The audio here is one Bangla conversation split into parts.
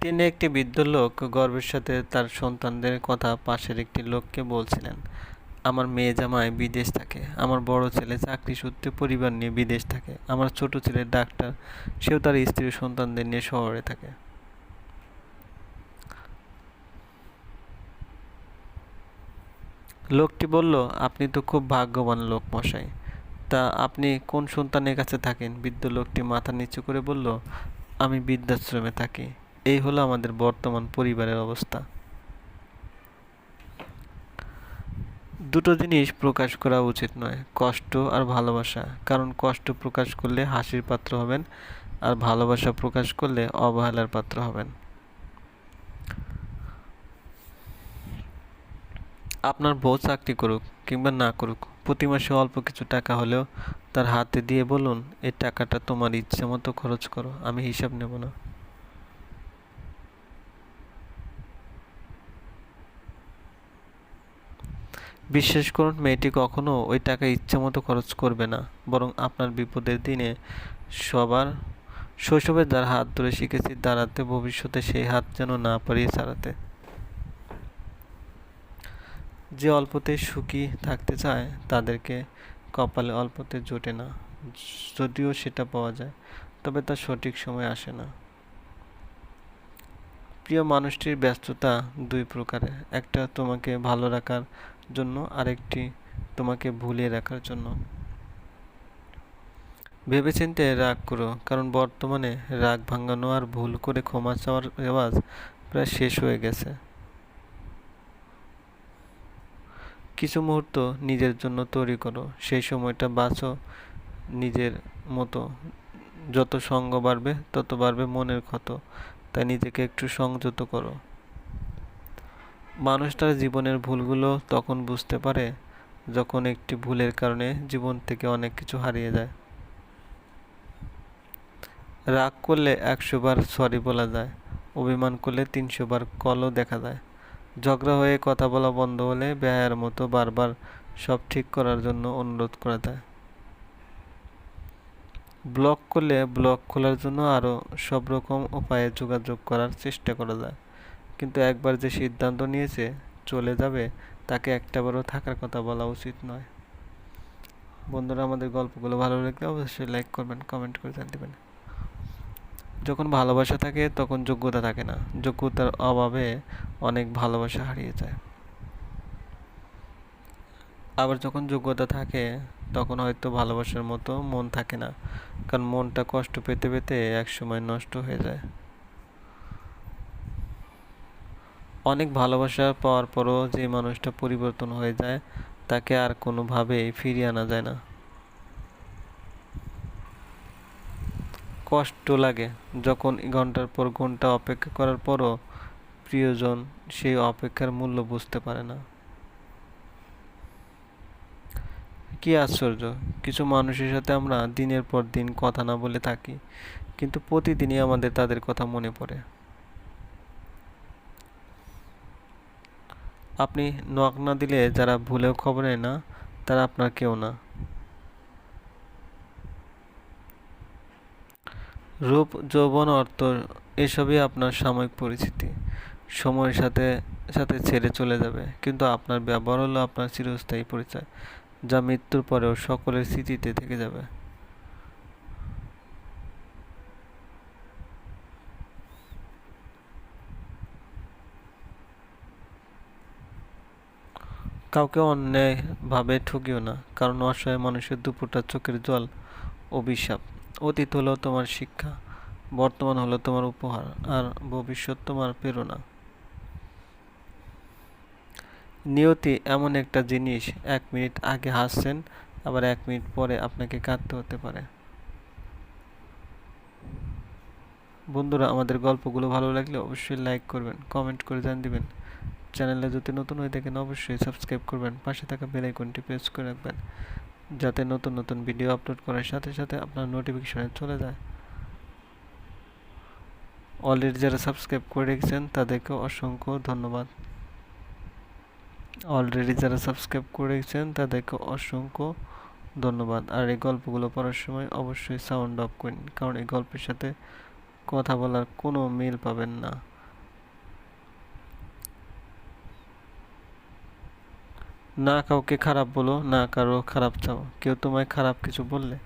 তিনি একটি বৃদ্ধ লোক গর্বের সাথে তার সন্তানদের কথা পাশের একটি লোককে বলছিলেন, আমার মেয়ে জামাই বিদেশ থাকে, আমার বড় ছেলে চাকরি সূত্রে পরিবার নিয়ে বিদেশ থাকে, আমার ছোট ছেলে ডাক্তার, সেও তার স্ত্রী সন্তানদের নিয়ে শহরে থাকে। লোকটি বলল, আপনি তো খুব ভাগ্যবান লোক মশাই। তা আপনি কোন সন্তানের কাছে থাকেন? বৃদ্ধ লোকটি মাথা নিচু করে বলল, আমি বৃদ্ধাশ্রমে থাকি। এই হলো আমাদের বর্তমান পরিবারের অবস্থা। দুটো জিনিস প্রকাশ করা উচিত নয়, কষ্ট আর ভালোবাসা। কারণ কষ্ট প্রকাশ করলে হাসির পাত্র হবেন আর ভালোবাসা প্রকাশ করলে অবহেলার পাত্র হবেন। আপনার বউ চাকরি করুক কিংবা না করুক, প্রতি মাসে অল্প কিছু টাকা হলেও তার হাতে দিয়ে বলুন, এই টাকাটা তোমার ইচ্ছে মতো খরচ করো, আমি হিসাব নেব না। বিশ্বাস করুন, মেয়েটি কখনো ওই টাকা ইচ্ছে মতো খরচ করবে না। বরং আপনার বিপদের দিনে সবার শৈশবে যার হাত ধরে শিখেছি, দাঁড়াতে ভবিষ্যতে সেই হাত যেন না পারিয়ে ছাড়াতে। যে অল্পতে সুখী থাকতে চায়, তাদেরকে কপালে অল্পতে জোটে না। যদিও সেটা পাওয়া যায়, তবে তা সঠিক সময় আসে না। প্রিয় মানুষটির ব্যস্ততা দুই প্রকারের। একটা তোমাকে ভালো রাখার জন্য আরেকটি তোমাকে ভুলিয়ে রাখার জন্য। ভেবেচিন্তে রাগ করো, কারণ বর্তমানে রাগ ভাঙানো আর ভুল করে ক্ষমা চাওয়ার রেওয়াজ প্রায় শেষ হয়ে গেছে। কিছু মুহূর্ত নিজের জন্য তৈরি করো, সেই সময়টা বাঁচো নিজের মতো। যত সঙ্গ বাড়বে, তত বাড়বে মনের ক্ষত, তাই নিজেকে একটু সংযত করো। মানুষ তার জীবনের ভুলগুলো তখন বুঝতে পারে, যখন একটি ভুলের কারণে জীবন থেকে অনেক কিছু হারিয়ে যায়। রাগ করলে একশো বার সরি বলা যায়, অভিমান করলে তিনশো বার কলও দেখা যায়। ঝগড়া হয়ে কথা বলা বন্ধ হলে ব্যয়ের মতো বারবার সব ঠিক করার জন্য অনুরোধ করা যায়। ব্লক করলে ব্লক খোলার জন্য আরও সব রকম উপায়ে যোগাযোগ করার চেষ্টা করা যায়। কিন্তু একবার যে সিদ্ধান্ত নিয়েছে চলে যাবে, তাকে একটাবারও থাকার কথা বলা উচিত নয়। বন্ধুরা, আমাদের গল্পগুলো ভালো লাগলে অবশ্যই লাইক করবেন কমেন্ট করে জানতে দেবেন। যখন ভালোবাসা থাকে, তখন যোগ্যতা থাকে না। যোগ্যতার অভাবে অনেক ভালোবাসা হারিয়ে যায়। আবার যখন যোগ্যতা থাকে, তখন হয়তো ভালোবাসার মতো মন থাকে না। কারণ মনটা কষ্ট পেতে পেতে একসময় নষ্ট হয়ে যায়। অনেক ভালোবাসা পাওয়ার পরও যে মানুষটা পরিবর্তন হয়ে যায়, তাকে আর কোনোভাবেই ফিরিয়ে আনা যায় না। কষ্ট লাগে যখন ঘণ্টার পর ঘণ্টা অপেক্ষা করার পরও প্রিয়জন সেই অপেক্ষার মূল্য বুঝতে পারে না। কি আশ্চর্য, কিছু মানুষের সাথে আমরা দিনের পর দিন কথা না বলে থাকি, কিন্তু প্রতিদিনই আমাদের তাদের কথা মনে পড়ে। আপনি নক না দিলে যারা ভুলেও খবর নেয় না, তারা আপনার কেউ না। রূপ, যৌবন, অর্থ, এসবই আপনার সাময়িক পরিচিতি সময়ের সাথে সাথে ছেড়ে চলে যাবে। কিন্তু আপনার ব্যবহার হলো আপনার চিরস্থায়ী পরিচয়, যা মৃত্যুর পরেও সকলের স্মৃতিতে থেকে যাবে। কাউকে অন্যায়ভাবে ঠকিও না, কারণ অসহায় মানুষের দুপুরটা চোখের জল, অভিশাপ। অতীত হলো তোমার শিক্ষা, বর্তমান হলো তোমার উপহার, আর ভবিষ্যৎ তোমার প্রেরণা। নিয়তি এমন একটা জিনিস, এক মিনিট আগে হাসছেন, আবার এক মিনিট পরে আপনাকে কাঁদতে হতে পারে। বন্ধুরা, আমাদের গল্পগুলো ভালো লাগলে অবশ্যই লাইক করবেন কমেন্ট করে জান দিবেন। চ্যানেলে যদি নতুন হয়ে থাকেন, অবশ্যই সাবস্ক্রাইব করবেন। পাশে থাকা বেল আইকনটি প্রেস করে রাখবেন, যাতে নতুন নতুন ভিডিও আপলোড করার সাথে সাথে আপনার নোটিফিকেশনে চলে যায়। অলরেডি যারা সাবস্ক্রাইব করে রেখেছেন, তাদেরকে অসংখ্য ধন্যবাদ। অলরেডি যারা সাবস্ক্রাইব করে রেখেছেন, তাদেরকে অসংখ্য ধন্যবাদ। আর এই গল্পগুলো পড়ার সময় অবশ্যই সাউন্ড অফ করেন, কারণ এই গল্পের সাথে কথা বলার কোনো মিল পাবেন না। না কাউকে খারাপ বলো, না কারও খারাপ চাও। কেউ তোমায় খারাপ কিছু বললে?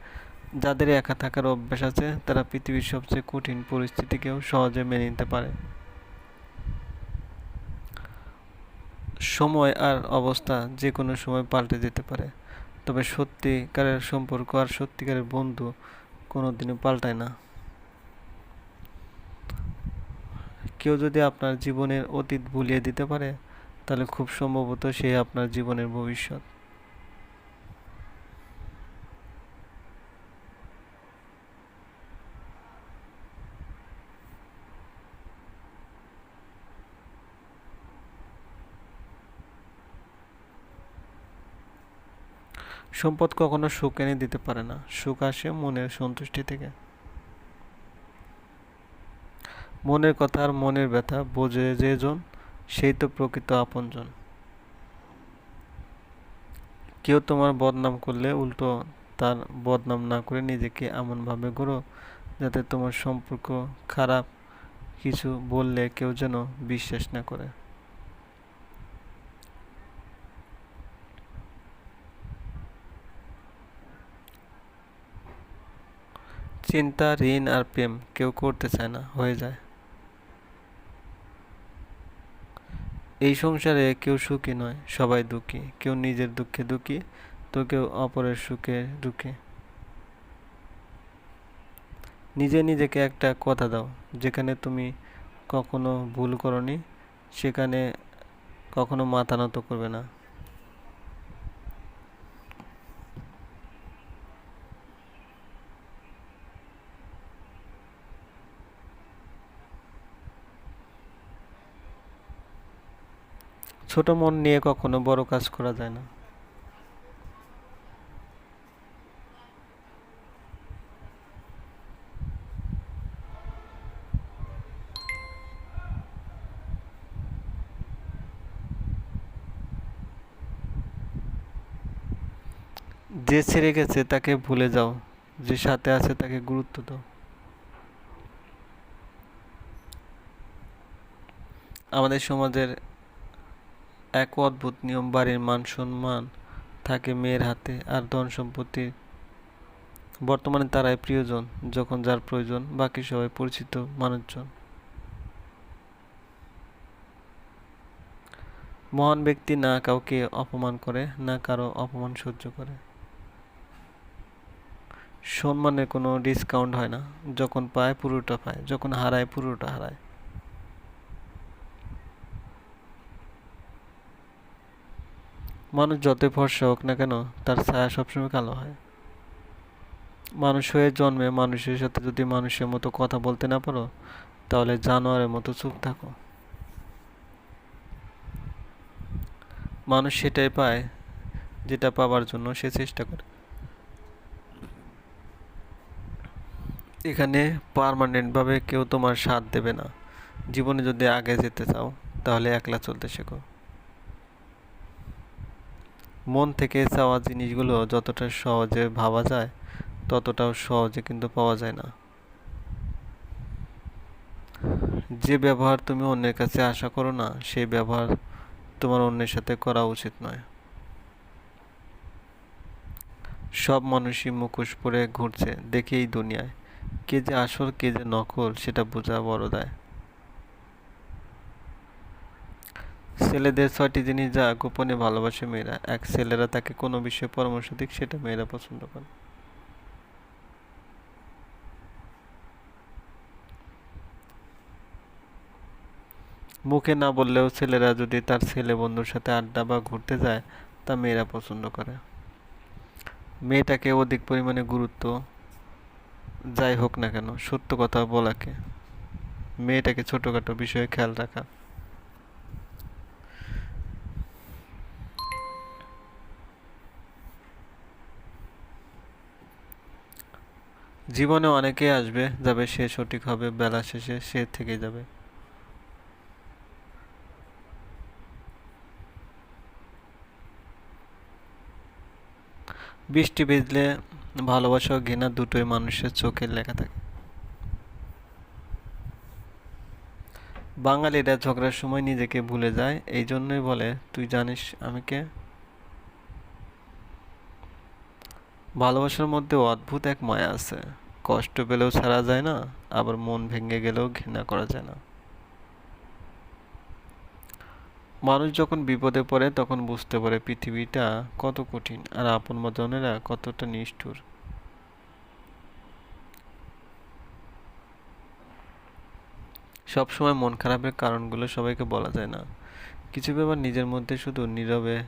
যাদের একা থাকার অভ্যাস আছে, তারা পৃথিবীর সবচেয়ে কঠিন পরিস্থিতিকেও সহজে মেনে নিতে পারে। সময় আর অবস্থা যে কোনো সময় পাল্টে যেতে পারে। তবে সত্যিকারের সম্পর্ক আর সত্যিকারের বন্ধু কোনোদিনও পাল্টায় না। কেউ যদি আপনার জীবনের অতীত ভুলিয়ে দিতে পারে তাহলে খুব সম্ভবত সে আপনার জীবনের ভবিষ্যৎ। সম্পদ কখনো সুখ এনে দিতে পারে না। সুখ আসে মনের সন্তুষ্টি থেকে। মনের কথা আর মনের ব্যথা, বোঝে যেজন সেই তো প্রকৃত আপনজন। কেউ তোমার বদনাম করলে উল্টো তার বদনাম না করে নিজেকে এমনভাবে গড়ো যাতে তোমার সম্পর্ক খারাপ কিছু বললে কেউ যেন বিশ্বাস না করে। চিন্তা, ঋণ আর প্রেম কেউ করতে চায় না, হয়ে যায়। এই সংসারে কেউ সুখী নয়, সবাই দুঃখী। কেউ নিজের দুঃখে দুঃখী, তো কেউ অপরের সুখে দুঃখী। নিজে নিজেকে একটা কথা দাও, যেখানে তুমি কখনো ভুল করনি, সেখানে কখনো মাথা নত করবে না। ছোট মন নিয়ে কখনো বড় কাজ করা যায় না। যে ছেড়ে গেছে তাকে ভুলে যাও, যে সাথে আছে তাকে গুরুত্ব দাও। আমাদের সমাজের এক অদ্ভুত নিয়ম, বাড়ির মান সম্মান থাকে মেয়ের হাতে আর ধন সম্পত্তি বর্তমানে তারাই প্রিয়জন, যখন যার প্রয়োজন, বাকি সবাই পরিচিত মানুষজন। মহান ব্যক্তি না কাউকে অপমান করে, না কারও অপমান সহ্য করে। সম্মানের কোনো ডিসকাউন্ট হয় না, যখন পায় পুরোটা পায়, যখন হারায় পুরোটা হারায়। মানুষ যতই ফর্সা হোক না কেন, তার ছায়া সবসময় কালো হয়। মানুষ হয়ে জন্মে মানুষের সাথে যদি মানুষের মতো কথা বলতে না পারো, তাহলে জানোয়ারের মতো চুপ থাকো। মানুষ সেটাই পায় যেটা পাবার জন্য সে চেষ্টা করে। এখানে পারমানেন্টভাবে কেউ তোমার সাথ দেবে না। জীবনে যদি আগে যেতে চাও, তাহলে একলা চলতে শেখো। মন থেকে চাওয়া জিনিসগুলো যতটা সহজে ভাবা যায়, ততটাও সহজে কিন্তু পাওয়া যায় না। যে ব্যবহার তুমি অন্যের কাছে আশা করো না, সেই ব্যবহার তোমার অন্যের সাথে করা উচিত নয়। সব মানুষই মুখোশ পরে ঘুরছে দেখেই দুনিয়ায়। কে যে আসল, কে যে নকল, সেটা বোঝা বড় দেয়। ছেলেদের ছয়টি জিনিস যা গোপনে ভালোবাসে মেয়েরা, এক ছেলেরা তাকে কোনো বিষয়ে পরামর্শ দিক, সেটা মেয়েরা পছন্দ করে। মুখে না বললেও ছেলেরা যদি তার ছেলে বন্ধুর সাথে আড্ডা বা ঘুরতে যায়, তা মেয়েরা পছন্দ করে। মেয়েটাকে অধিক পরিমাণে গুরুত্ব যাই হোক না কেন, সত্য কথা বলাকে। মেয়েটাকে ছোটোখাটো বিষয়ে খেয়াল রাখা। জীবনে অনেকেই আসবে, যাবে, সে সঠিক হবে, বেলা শেষে সে থেকে যাবে। বৃষ্টি ভিজলে ভালোবাসা ঘৃণা দুটোই মানুষের চোখের লেখা থাকে। বাঙালিরা ঝগড়ার সময় নিজেকে ভুলে যায় এই জন্যই বলে, তুই জানিস আমি কে? ভালোবাসার মধ্যে অদ্ভুত এক মায়া আছে। কষ্ট পেলেও ছাড়া যায় না, আবার মন ভেঙে গেলেও ঘৃণা করা যায় না। মানুষ যখন বিপদে পড়ে, তখন বুঝতে পারে পৃথিবীটা কত কঠিন আর আপন মজনেরা কতটা নিষ্ঠুর। সবসময় মন খারাপের কারণগুলো সবাইকে বলা যায় না। কিছু ব্যাপার নিজের মধ্যে শুধু নীরবে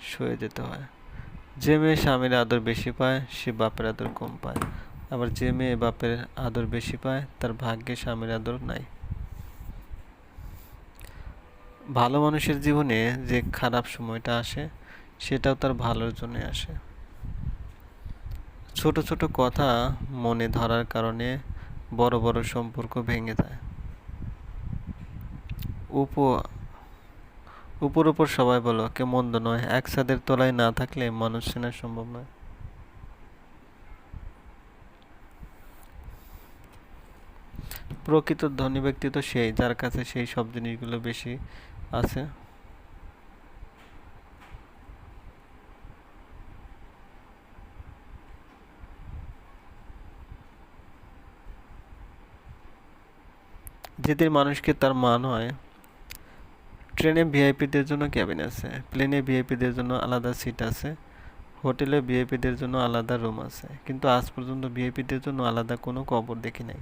সয়ে যেতে হয়। যে মেয়ে স্বামীর আদর বেশি পায়, সে বাপের আদর কম পায়। আবার যে মেয়ে বাপের আদর বেশি পায়, তার ভাগ্যে স্বামীর আদর নাই। ভালো মানুষের জীবনে যে খারাপ সময়টা আসে, সেটাও তার ভালোর জন্য আসে। ছোট ছোট কথা মনে ধরার কারণে বড় বড় সম্পর্ক ভেঙে যায়। উপ উপর উপর সবাই বলো কে মন্দ নয়। এক ছাদের তলায় না থাকলে মানুষ চেনা সম্ভব নয়। প্রকৃত ধনী ব্যক্তি তো সেই, যার কাছে সেই সব জিনিসগুলো বেশি আছে। যেদের মানুষকে তার মান হয় ট্রেনে ভিআইপিদের জন্য ক্যাবিন আছে, প্লেনে ভিআইপিদের জন্য আলাদা সিট আছে, হোটেলে ভিআইপিদের জন্য আলাদা রুম আছে, কিন্তু আজ পর্যন্ত ভিআইপিদের জন্য আলাদা কোনো কবর দেখি নাই।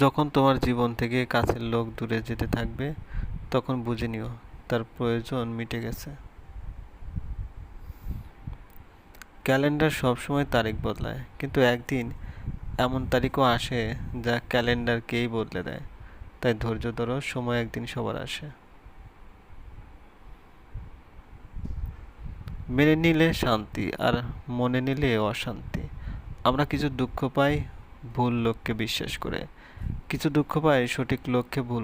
যখন তোমার জীবন থেকে কাছের লোক দূরে যেতে থাকবে, তখন বুঝে নিও, তার প্রয়োজন মিটে গেছে। ক্যালেন্ডার সবসময় তারিখ বদলায়, কিন্তু একদিন এমন তারিখও আসে যা ক্যালেন্ডারকেই বদলে দেয়। তাই ধৈর্য ধরো, সময় একদিন সবার আসে। মেনে নিলে শান্তি আর মনে নিলে অশান্তি। আমরা কিছু দুঃখ পাই, ভুল লোককে বিশ্বাস করে। কিছু দুঃখ পাই, সঠিক লোককে ভুল